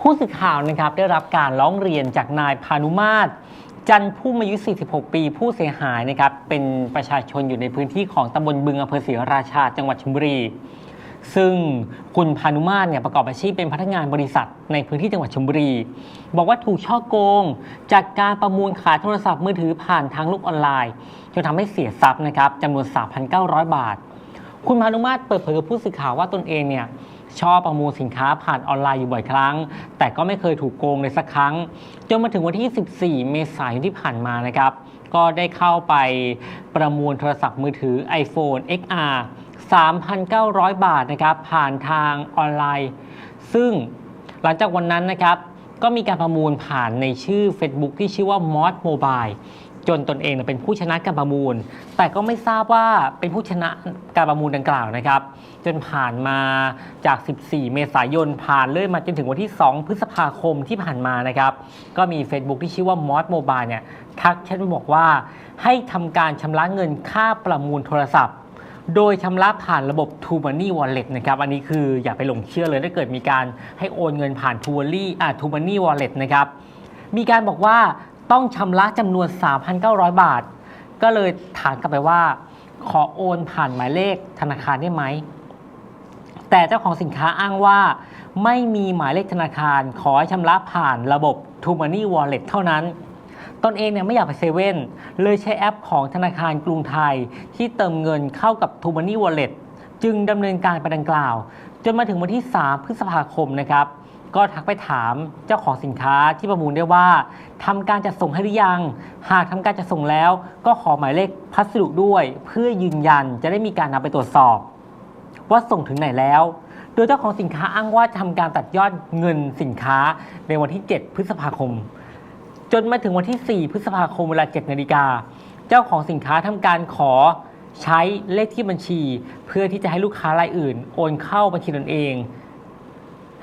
ผู้สื่อข่าวนะครับได้รับการร้องเรียนจากนายพานุมาตรจันทผู้อายุ 46 ปีผู้เสียหายนะครับเป็นประชาชนอยู่ในพื้นที่ของตำบลบึงอำเภอศรีราชาจังหวัดชลบุรี ซึ่งคุณพานุมาตรเนี่ยประกอบอาชีพเป็นพนักงานบริษัทในพื้นที่จังหวัดชลบุรี บอกว่าถูกช่อโกง จากการประมูลขายโทรศัพท์มือถือผ่านทางโลกออนไลน์จนทำให้เสียทรัพย์นะครับจำนวน 3,900 บาท คุณพานุมาตรเปิดเผยกับผู้สื่อข่าวว่าตนเองเนี่ย ชอบประมูลสินค้าผ่านออนไลน์อยู่บ่อยครั้ง แต่ก็ไม่เคยถูกโกงเลยสักครั้ง จนมาถึงวันที่ 14 เมษายนที่ผ่านมานะครับ ก็ได้เข้าไปประมูลโทรศัพท์มือถือ iPhone XR 3,900 บาทนะครับ ผ่านทางออนไลน์ ซึ่งหลังจากวันนั้นนะครับ ก็มีการประมูลผ่านในชื่อ Facebook ที่ชื่อว่า Mod Mobile จนตนเองเป็นผู้ชนะการประมูล แต่ก็ไม่ทราบว่าเป็นผู้ชนะการประมูลดังกล่าวนะครับ จนผ่านมาจาก 14 เมษายนผ่านเลื่อยมาจนถึงวันที่ 2 พฤษภาคมที่ผ่านมานะครับ ก็มี Facebook ที่ชื่อว่า Mod Mobile เนี่ยทักแชทมาบอกว่าให้ทำการชำระเงินค่าประมูลโทรศัพท์ โดยชำระผ่านระบบ t o Money Wallet นะครับ อันนี้คืออย่าไปหลงเชื่อเลยถ้าเกิดมีการให้โอนเงินผ่าน t o Money อ่า t o Money Wallet นะครับมีการบอกว่า ต้องชำระจำนวน 3,900 บาท ก็เลยถามกลับไปว่า ขอโอนผ่านหมายเลขธนาคารได้ไหม แต่เจ้าของสินค้าอ้างว่า ไม่มีหมายเลขธนาคาร ขอให้ชำระผ่านระบบ t o Money Wallet เท่านั้น ตนเองเนี่ยไม่อยากไปเซเว่นเลยใช้แอปของธนาคารกรุงไทย ที่เติมเงินเข้ากับ t o Money Wallet จึงดำเนินการไปดังกล่าว จนมาถึงวันที่ 3 พฤษภาคมนะครับ ก็ทักไปถามเจ้าของสินค้าที่ประมูลได้ว่าทำการจัดส่งให้หรือยัง หากทำการจัดส่งแล้ว ก็ขอหมายเลขพัสดุด้วย เพื่อยืนยันจะได้มีการนำไปตรวจสอบ ว่าส่งถึงไหนแล้ว โดยเจ้าของสินค้าอ้างว่าทำการตัดยอดเงินสินค้าในวันที่ 7 พฤษภาคม จนมาถึงวันที่ 4 พฤษภาคมเวลา 7 นาฬิกา เจ้าของสินค้าทำการขอใช้เลขที่บัญชี เพื่อที่จะให้ลูกค้ารายอื่น โอนเข้าบัญชีตนเอง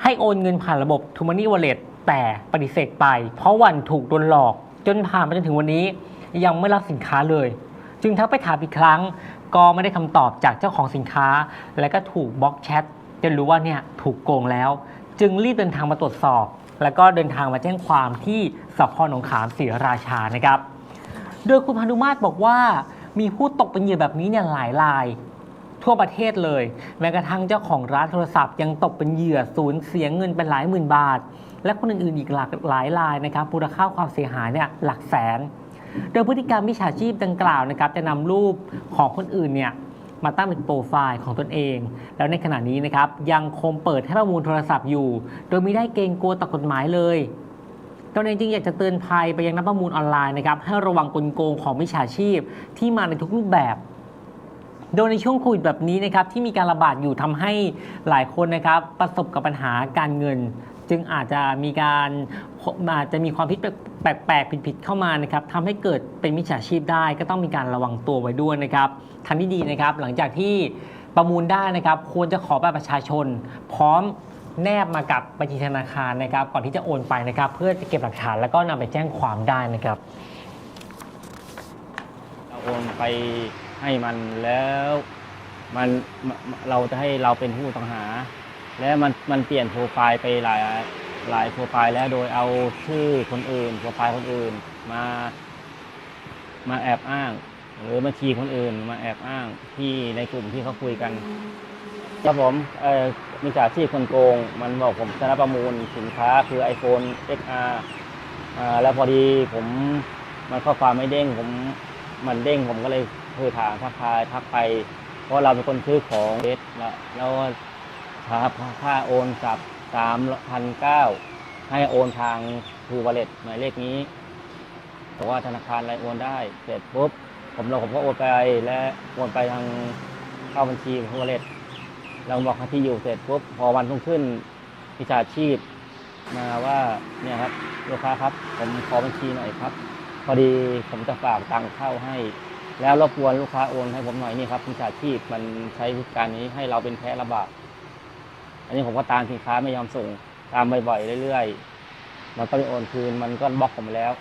ให้โอนเงินผ่านระบบ t o Money Wallet แต่ปฏิเสธไป เพราะวันถูกโดนหลอก จนผ่านมาจนถึงวันนี้ ยังไม่รับสินค้าเลย จึงทักไปถามอีกครั้ง ก็ไม่ได้คำตอบจากเจ้าของสินค้า และก็ถูกบล็อกแชทจนรู้ว่าเนี่ยถูกโกงแล้ว จึงรีบเดินทางมาตรวจสอบ แล้วก็เดินทางมาแจ้งความที่สพหนองขามศรีราชานะครับ โดยคุณพานุมาตรบอกว่ามีผู้ตกเป็นเหยื่อแบบนี้เนี่ยหลายราย ทั่วประเทศเลย แม้กระทั่งเจ้าของร้านโทรศัพท์ยังตกเป็นเหยื่อสูญเสียเงินเป็นหลายหมื่นบาท และคนอื่นๆอีกหลากหลายรายนะครับมูลค่าความเสียหายเนี่ยหลักแสน โดยพฤติกรรมมิจฉาชีพดังกล่าวนะครับจะนำรูปของคนอื่นเนี่ยมาตั้งเป็นโปรไฟล์ของตนเอง แล้วในขณะนี้นะครับยังคงเปิดให้ประมูลโทรศัพท์อยู่ โดยไม่ได้เกรงกลัวต่อกฎหมายเลยตนเองจึงอยากจะเตือนภัยไปยังนักประมูลออนไลน์นะครับให้ระวังกลโกงของมิจฉาชีพที่มาในทุกรูปแบบ โดยในช่วงโควิดแบบนี้นะครับที่มีการระบาดอยู่ทำให้หลายคนนะครับประสบกับปัญหาการเงิน จึงอาจจะมีการอาจจะมีความคิดแปลกๆผิดๆเข้ามานะครับทำให้เกิดเป็นมิจฉาชีพได้ ก็ต้องมีการระวังตัวไว้ด้วยนะครับทางที่ดีนะครับ หลังจากที่ประมูลได้นะครับ ควรจะขอบัตรประชาชน พร้อมแนบมากับบัญชีธนาคารนะครับ ก่อนที่จะโอนไปนะครับ เพื่อจะเก็บหลักฐานแล้วก็นำไปแจ้งความได้นะครับโอนไป ให้มันแล้วมันเราจะให้เราเป็นผู้ต้องหา แล้วมันมันเปลี่ยนโปรไฟล์ไปหลายหลายโปรไฟล์แล้วโดยเอาชื่อคนอื่นโปรไฟล์คนอื่นมามาแอบอ้าง หรือบัญชีคนอื่นมาแอบอ้างที่ในกลุ่มที่เขาคุยกันครับผมมีจ่าชีพคนโกง มันบอกผมชนะประมูลสินค้าคือ iPhone XR อแล้วพอดีผมมันข้อความไม่เด้งผม มันเด้งผมก็เลยโทรถามทักทายทักไป เพราะเราเป็นคนซื้อของเอสแล้วแล้วครับค่าโอนกับสามพันเก้าให้โอนทางทูวอลเล็ตหมายเลขนี้บอกว่าธนาคารอะไรโอนได้ เสร็จปุ๊บ ผมเราผมก็โอนไปและโอนไปทางเข้าบัญชีทูวอลเล็ตเราบอกที่อยู่เสร็จปุ๊บพอวันรุ่งขึ้นมิจฉาชีพมาว่าเนี่ยครับลูกค้าครับ ผมขอบัญชีหน่อยครับ พอดีผมจะฝากตังค์เข้าให้ แล้วรบกวนลูกค้าโอนให้ผมหน่อยนี่ครับมิจฉาชีพมันใช้วิธีการนี้ให้เราเป็นแพ้ระบาดอันนี้ผมก็ตามสินค้าไม่ยอมส่ง ตามบ่อยๆเรื่อยๆมันก็ไปโอนคืนมันก็บล็อกผมแล้ว